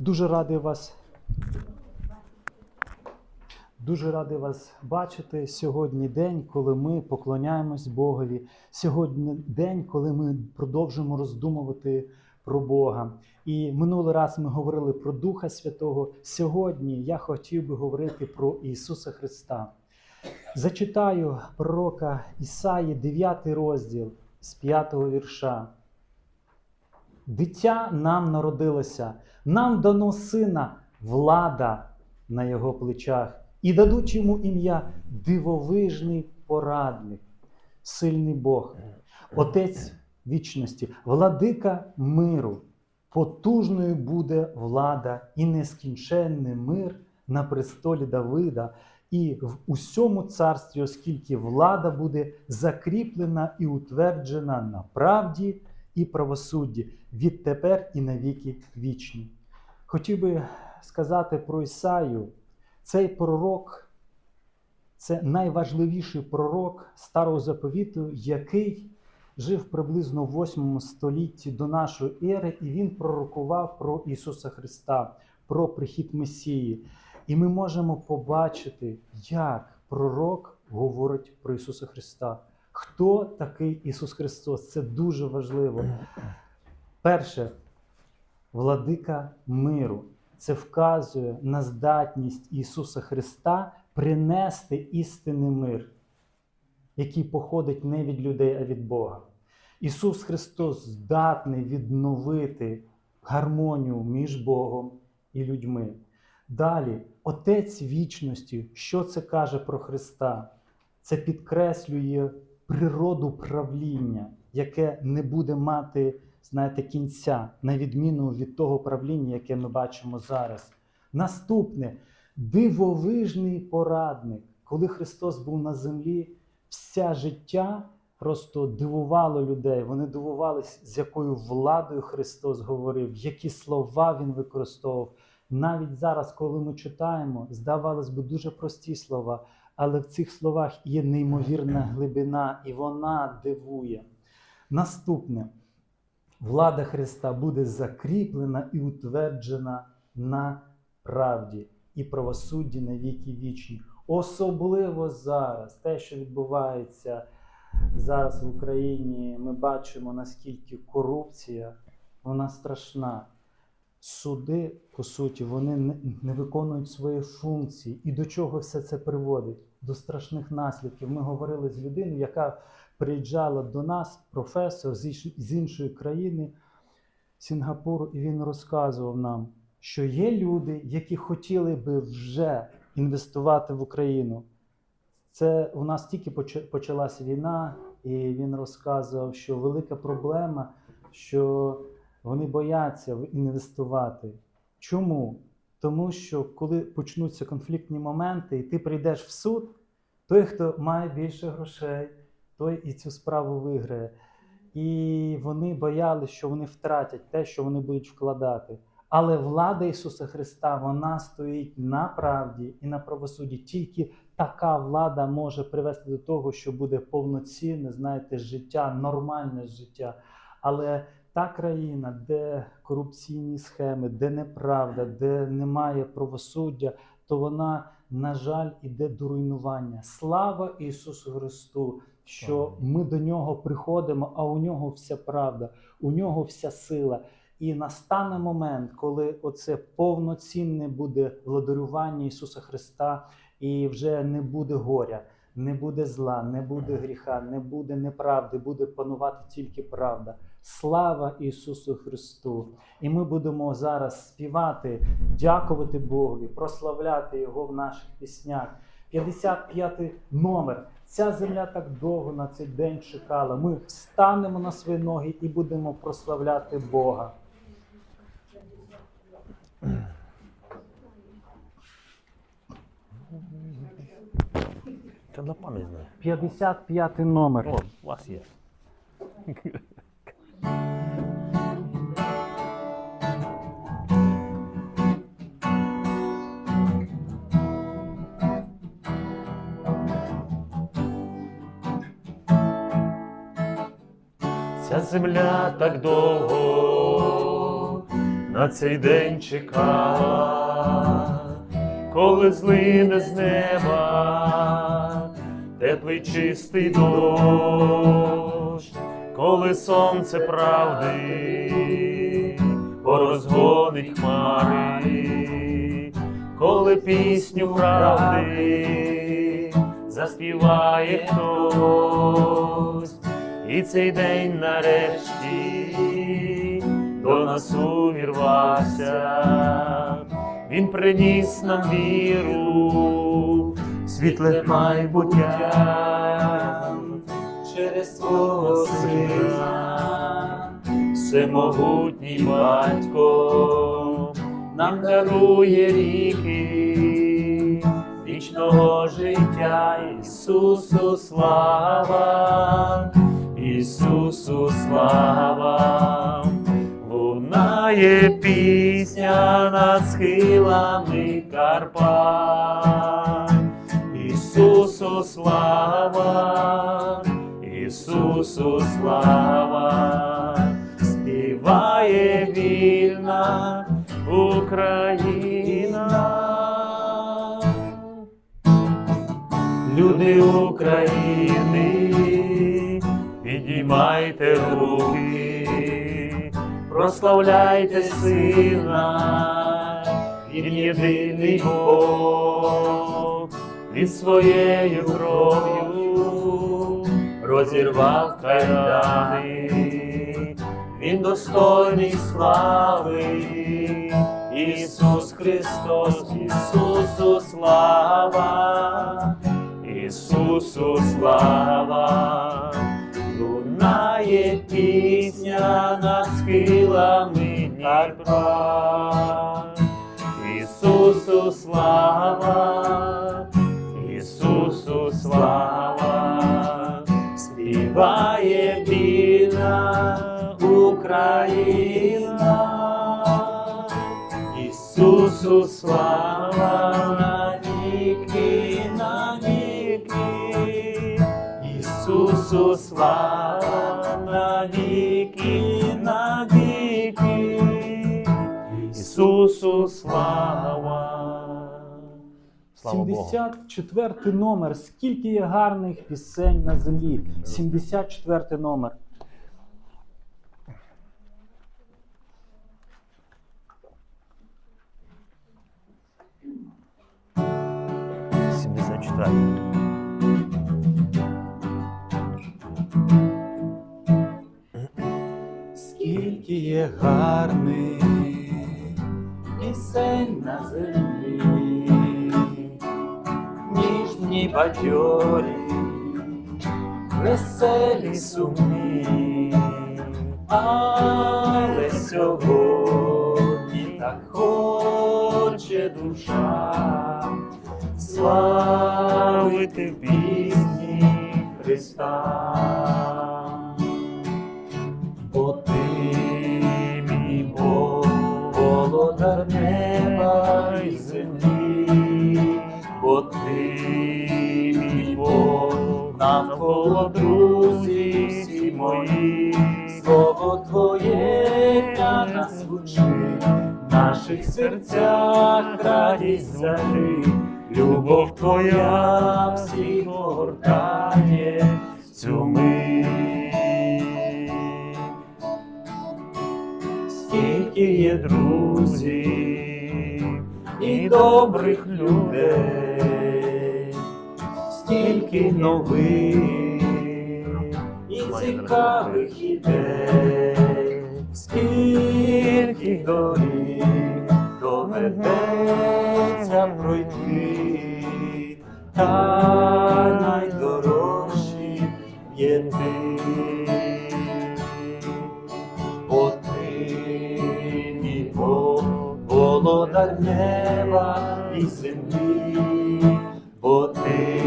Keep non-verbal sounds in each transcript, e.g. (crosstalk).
Дуже радий вас. Дуже радий вас бачити сьогодні день, коли ми поклоняємось Богові. Сьогодні день, коли ми продовжуємо роздумувати про Бога. І минулий раз ми говорили про Духа Святого. Сьогодні я хотів би говорити про Ісуса Христа. Зачитаю пророка Ісаї, 9 розділ з 5 вірша. Дитя нам народилося, нам дано сина, влада на його плечах, і дадуть йому ім'я дивовижний порадник, сильний Бог, Отець вічності, владика миру. Потужною буде влада і нескінченний мир на престолі Давида, і в усьому царстві, оскільки влада буде закріплена і утверджена на правді і правосудді відтепер і навіки вічні. Хотів би сказати про Ісаю, цей пророк це найважливіший пророк старого заповіту, який жив приблизно в 8 столітті до нашої ери, і він пророкував про Ісуса Христа, про прихід Месії. І ми можемо побачити, як пророк говорить про Ісуса Христа. Хто такий Ісус Христос? Це дуже важливо. (clears throat) Перше, владика миру. Це вказує на здатність Ісуса Христа принести істинний мир, який походить не від людей, а від Бога. Ісус Христос здатний відновити гармонію між Богом і людьми. Далі, Отець вічності, що це каже про Христа? Це підкреслює природу правління, яке не буде мати, знаєте, кінця, на відміну від того правління, яке ми бачимо зараз. Наступне дивовижний порадник. Коли Христос був на землі, вся життя просто дивувало людей. Вони дивувалися, з якою владою Христос говорив, які слова Він використовував. Навіть зараз, коли ми читаємо, здавалось би, дуже прості слова, але в цих словах є неймовірна глибина, і вона дивує. Наступне, влада Христа буде закріплена і утверджена на правді і правосудді на віки вічні. Особливо зараз, те, що відбувається зараз в Україні, ми бачимо, наскільки корупція вона страшна. Суди, по суті, вони не, виконують свої функції. І до чого все це приводить? До страшних наслідків. Ми говорили з людиною, яка приїжджала до нас, професор з, іншої країни, Сінгапуру, і він розказував нам, що є люди, які хотіли би вже інвестувати в Україну. Це у нас тільки почалася війна, і він розказував, що велика проблема, що вони бояться інвестувати. Чому? Тому що коли почнуться конфліктні моменти, і ти прийдеш в суд, той, хто має більше грошей, той і цю справу виграє. І вони боялися, що вони втратять те, що вони будуть вкладати. Але влада Ісуса Христа вона стоїть на правді і на правосудді. Тільки така влада може привести до того, що буде повноцінне, знаєте, життя, нормальне життя. Але та країна, де корупційні схеми, де неправда, де немає правосуддя, то вона, на жаль, іде до руйнування. Слава Ісусу Христу! Що ми до нього приходимо, а у нього вся правда, у нього вся сила. І настане момент, коли оце повноцінне буде владарювання Ісуса Христа, і вже не буде горя, не буде зла, не буде гріха, не буде неправди, буде панувати тільки правда. Слава Ісусу Христу! І ми будемо зараз співати, дякувати Богові, прославляти Його в наших піснях. 55 номер. Ця земля так довго на цей день чекала. Ми встанемо на свої ноги і будемо прославляти Бога. Це на пам'ять знаю. 55 номер. О, у вас є. Ця земля так довго на цей день чекала, коли злине з неба теплий чистий дощ, коли сонце правди порозгонить хмари, коли пісню правди заспіває хтось, і цей день нарешті до нас увірвався, він приніс нам віру, світле майбуття. Через свого сина, всемогутній батько нам дарує ріки вічного життя. Ісусу слава, Ісусу слава, лунає пісня над схилами Карпат. Ісусу слава, Ісусу слава, співає вільна Україна. Люди України, підіймайте руки, прославляйте сина, він єдиний Бог, він своєю кров'ю розірвав кайдани, він достойний слави. Ісус Христос, Ісусу слава, Ісусу слава, лунає пісня над схилами Дніпра. Ісусу слава, Ісусу слава, співає вільна Україна. Ісусу слава навіки, навіки, Ісусу слава навіки, навіки, Ісусу слава. Слава Богу. 74 номер. Скільки є гарних пісень на землі? 74 номер. Скільки є гарних пісень на землі, ніжні бадьорі, веселі сумні, але сьогодні так хоче душа славити в пісні Христа. Бо ти, мій Бог, володар навколо друзі всі мої, слово Твоє для нас звучить, в наших серцях радість зарить, любов Твоя всіх огортає цю мить. Скільки є друзів і добрих людей, стільки нових і цікавих ідей, скільки доріг доведеться пройти, та найдорожчі є ти. Бо ти, мій Бог, володар неба і землі, бо ти,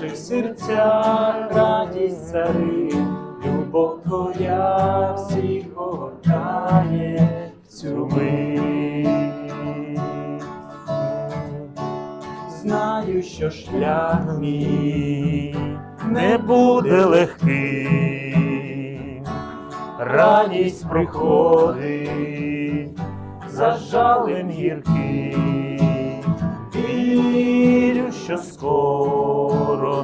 наших серцях радість царить, любов Твоя всіх огортає цю мить. Знаю що шлях мій не буде легким. Радість приходить за жалем. Вірю, що скоро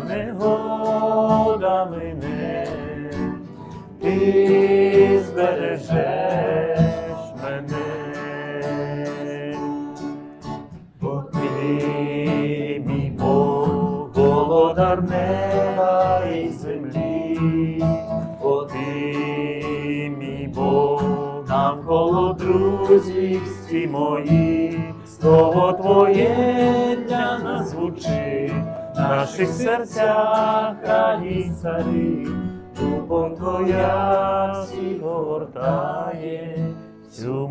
негода мине, ти збережеш мене. Бо ти, мій Бог, володар неба і землі, бо ти, мій Бог, навколо друзів всі мої, слово Твоє наших серцях радість царі, Любов Твоя всі гортає цю.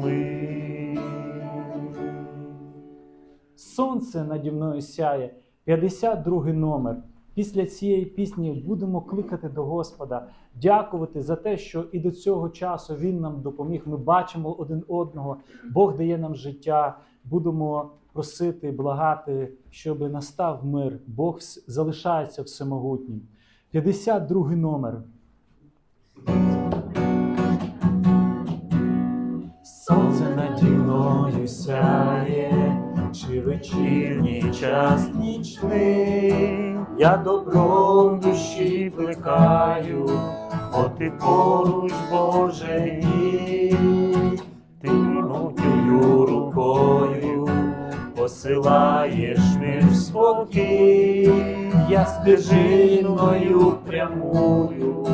Сонце наді мною сяє. 52 номер. Після цієї пісні будемо кликати до Господа, дякувати за те, що і до цього часу Він нам допоміг. Ми бачимо один одного. Бог дає нам життя. Будемо просити, благати, щоб настав мир. Бог залишається всемогутнім. 52 номер. Сонце наді мною сяє, чи вечірній час нічний, я добром душі плекаю, бо ти поруч, Боже мій, ти мовтою рукою посилаєш в спокій, я стежиною прямую.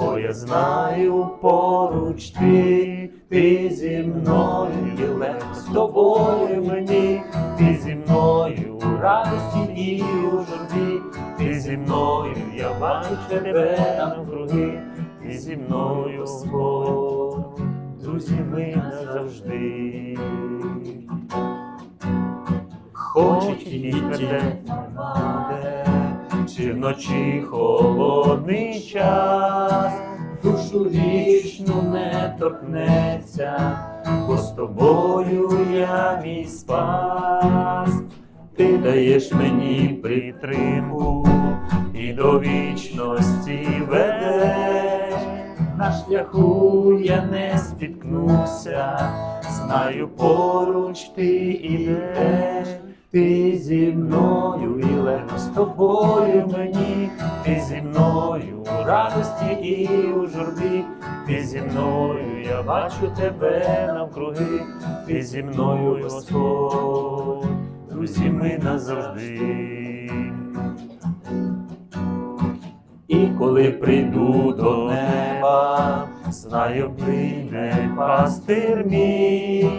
Бо я знаю поруч ти, ти зі мною і легко з тобою мені, ти зі мною у радості і у журбі, ти зі мною, я бачу тебе навкруги, ти зі мною, Господь, друзі, ми назавжди. І тебе немає, чи вночі холодний час, душу вічну не торкнеться, бо з тобою я мій спас, ти даєш мені притримку і до вічності ведеш. На шляху я не спіткнуся, знаю поруч ти ідеш, ти зі мною і легко з тобою мені, ти зі мною у радості і у журбі, ти зі мною, я бачу тебе навкруги, ти зі мною, Господь, друзі, ми назавжди. І коли прийду до неба, знаю, прийме пастир мій,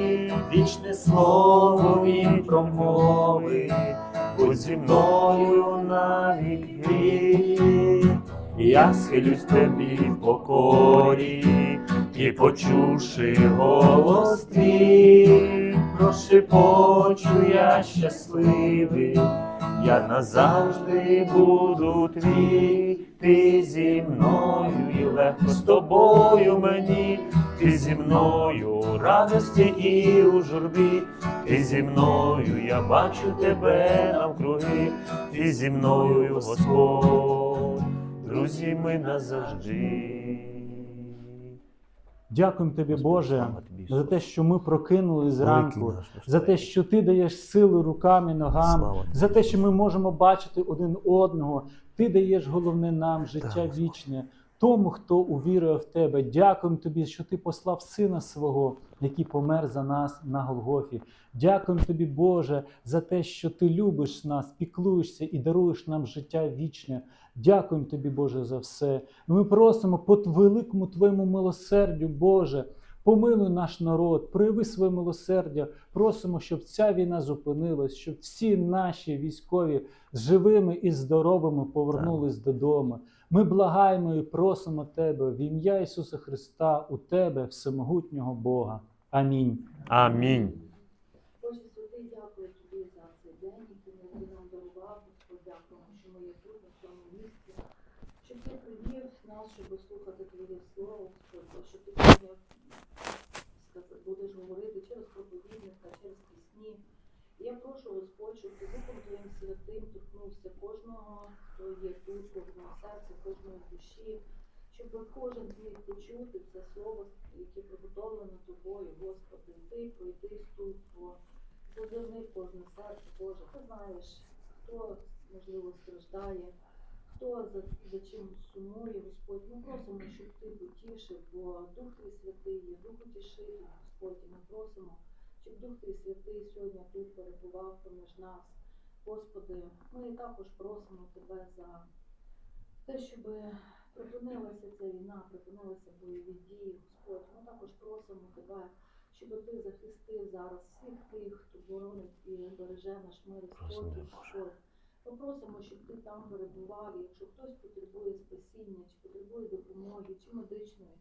вічне слово він промовить, будь зі мною на віки. Я схилюсь тобі в покорі, і почувши голос твій, прошепочу я щасливий, я назавжди буду твій, ти зі мною і легко з тобою мені, ти зі мною у радості і у журбі, ти зі мною, я бачу тебе навкруги, ти зі мною, Господь, друзі, ми назавжди. Дякуємо тобі, Боже, за те, що ми прокинулись Великий зранку, за те, що ти даєш сили руками, ногам, за те, що ми можемо бачити один одного. Ти даєш головне нам життя вічне. Тому, хто увірує в тебе, дякуємо тобі, що ти послав сина свого, який помер за нас на Голгофі. Дякуємо тобі, Боже, за те, що ти любиш нас, піклуєшся і даруєш нам життя вічне. Дякуємо тобі, Боже, за все. Ми просимо по великому твоєму милосердю, Боже. Помилуй наш народ, прояви своє милосердя. Просимо, щоб ця війна зупинилась, щоб всі наші військові живими і здоровими повернулись додому. Ми благаємо і просимо Тебе в ім'я Ісуса Христа, у Тебе, всемогутнього Бога. Амінь. Амінь. Боже святий, дякую тобі за цей день, який ти нам дарував. Господь, дякуємо, що ми є тут, на цьому місці. Що привів нас, щоб слухати Твоє слово, Господь, що ти будеш говорити через проповідника, через пісні. Я прошу Господь, щоб ти Духом Твоїм святим торкнувся кожного, хто є тут, кожного серця, кожної душі, щоб кожен зміг почути це слово, яке приготовлено тобою, Господи. Ти пройди ступство, зазирни кожне серце, Боже. Ти знаєш, хто можливо страждає, хто за, за чим сумує, Господь. Ми просимо, щоб ти потішив, бо Дух Твій Святий є, Дух утішитель, Господь, ми просимо, щоб Дух Твій Святий сьогодні тут перебував поміж нас. Господи, ми також просимо Тебе за те, щоб припинилася ця війна, припинилися бойові дії, Господь. Ми також просимо Тебе, щоб Ти захистив зараз всіх тих, хто боронить і береже наш мир і спокій, Господь. Ми просимо, щоб ти там перебував, якщо хтось потребує спасіння, чи потребує допомоги, чи медичної,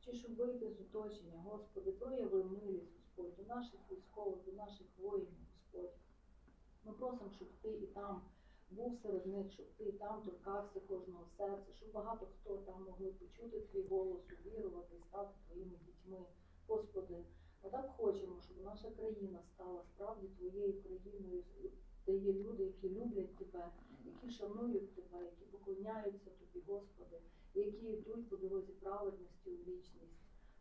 чи щоб вийти з оточення, Господи, прояви милість, Господь, до наших військових, до наших воїнів, Господь. Ми просимо, щоб ти і там був серед них, щоб ти і там торкався кожного серця, щоб багато хто там могли почути твій голос, увірувати і стати твоїми дітьми. Господи, ми так хочемо, щоб наша країна стала справді твоєю країною, де є люди, які люблять тебе, які шанують тебе, які поклоняються тобі, Господи, які йдуть по дорозі праведності у вічність.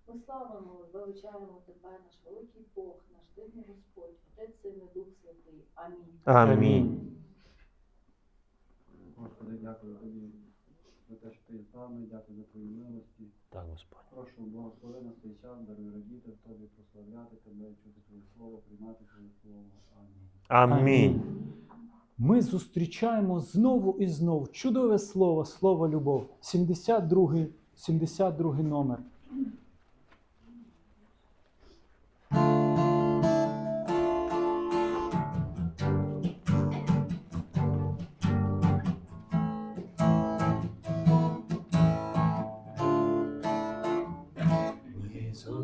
Ми славимо, величаємо тебе, наш великий Бог, наш дивний Господь, Отець Син і Дух Святий. Амінь. Амінь. Господи, дякую тобі за те, що ти з нами, дякую за твої милості. Так, Господь. Прошу, благослови на цей час, даруй радіти в тобі, прославляти тебе, чути твоє слово, приймати твоє слово. Амінь. Амінь. Ми зустрічаємо знову і знову чудове слово, слово любов. 72, 72 номер.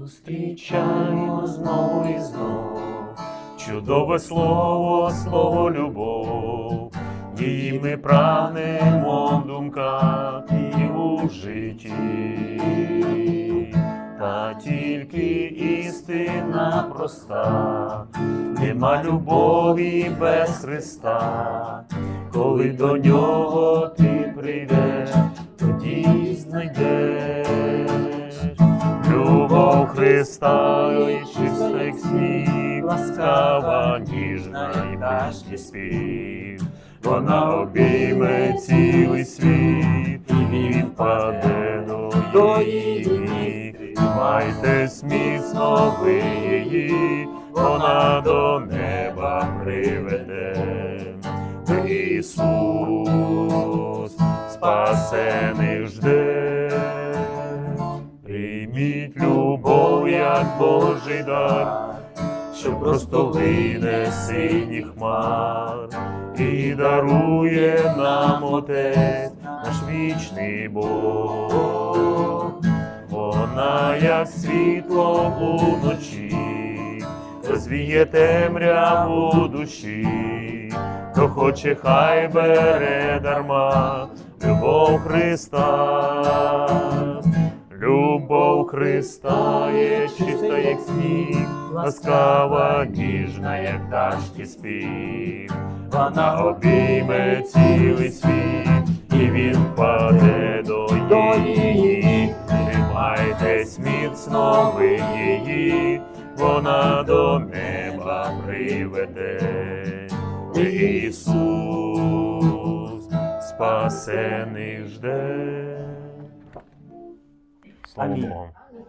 Зустрічаємо знову і знову чудове слово, слово любов. Її ми прагнемо в думках і у житті. Та тільки істина проста, нема любові без Христа. Коли до нього ти прийдеш, тоді знайдеш. Любов Христа і чиста, як ласкава, ніжна і пташки спів. Вона обійме цілий світ, і впаде до її. ніг. Міцно ви її, вона до неба приведе. Ісус спасених жде. Як Божий дар, що просто лине синіх хмар і дарує нам Отець наш вічний Бог. Вона, як світло уночі, розвіє темряву душі, хто хоче, хай бере дарма любов Христа. Любов Христа є чиста, як сніг, ласкава, ніжна, як пташки спів. Вона обійме цілий світ, і він впаде до її. Тримайтесь міцно ви її, вона до неба приведе. Ісус спасених жде. Слава Амінь. Богу.